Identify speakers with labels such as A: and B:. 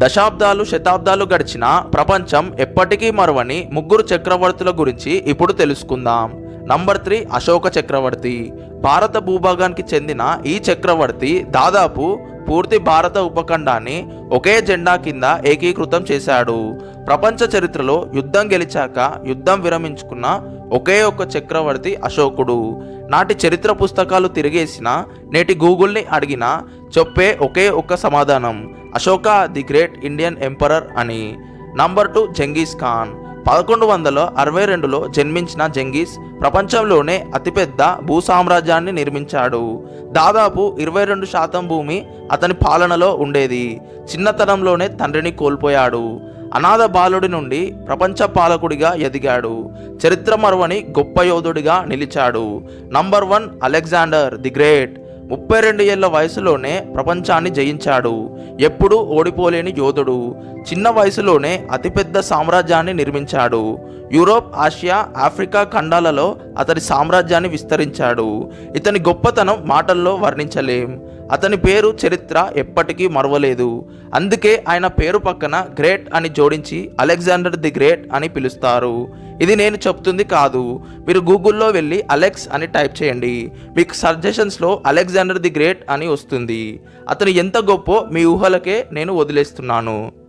A: దశాబ్దాలు శతాబ్దాలు గడిచిన ప్రపంచం ఎప్పటికీ మరువని ముగ్గురు చక్రవర్తుల గురించి ఇప్పుడు తెలుసుకుందాం. నంబర్ త్రీ అశోక చక్రవర్తి. భారత భూభాగానికి చెందిన ఈ చక్రవర్తి దాదాపు పూర్తి భారత ఉపఖండాన్ని ఒకే జెండా కింద ఏకీకృతం చేశాడు. ప్రపంచ చరిత్రలో యుద్ధం గెలిచాక యుద్ధం విరమించుకున్న ఒకే ఒక్క చక్రవర్తి అశోకుడు. నాటి చరిత్ర పుస్తకాలు తిరిగేసిన నేటి గూగుల్ని అడిగిన చెప్పే ఒకే ఒక్క సమాధానం. Ashoka the great Indian emperor అని. Number two Genghis Khan. పదకొండు వందల అరవై రెండులో జన్మించిన జంగీస్ ప్రపంచంలోనే అతిపెద్ద భూ సామ్రాజ్యాన్ని నిర్మించాడు. దాదాపు ఇరవై రెండు శాతం భూమి అతని పాలనలో ఉండేది. చిన్నతనంలోనే తండ్రిని కోల్పోయాడు. అనాథ బాలుడి నుండి ప్రపంచ పాలకుడిగా ఎదిగాడు. చరిత్ర మరువని గొప్ప యోధుడిగా నిలిచాడు. Number one Alexander the great ముప్పై రెండు ఏళ్ళ వయసులోనే ప్రపంచాన్ని జయించాడు. ఎప్పుడూ ఓడిపోలేని యోధుడు. చిన్న వయసులోనే అతిపెద్ద సామ్రాజ్యాన్ని నిర్మించాడు. యూరోప్ ఆసియా ఆఫ్రికా ఖండాలలో అతని సామ్రాజ్యాన్ని విస్తరించాడు. ఇతని గొప్పతనం మాటల్లో వర్ణించలేం. అతని పేరు చరిత్ర ఎప్పటికీ మరవలేదు. అందుకే ఆయన పేరు పక్కన గ్రేట్ అని జోడించి అలెగ్జాండర్ ది గ్రేట్ అని పిలుస్తారు. ఇది నేను చెప్తుంది కాదు. మీరు గూగుల్లో వెళ్ళి అలెక్స్ అని టైప్ చేయండి. మీకు సజెషన్స్లో అలెగ్జాండర్ ది గ్రేట్ అని వస్తుంది. అతను ఎంత గొప్పో మీ ఊహలకే నేను వదిలేస్తున్నాను.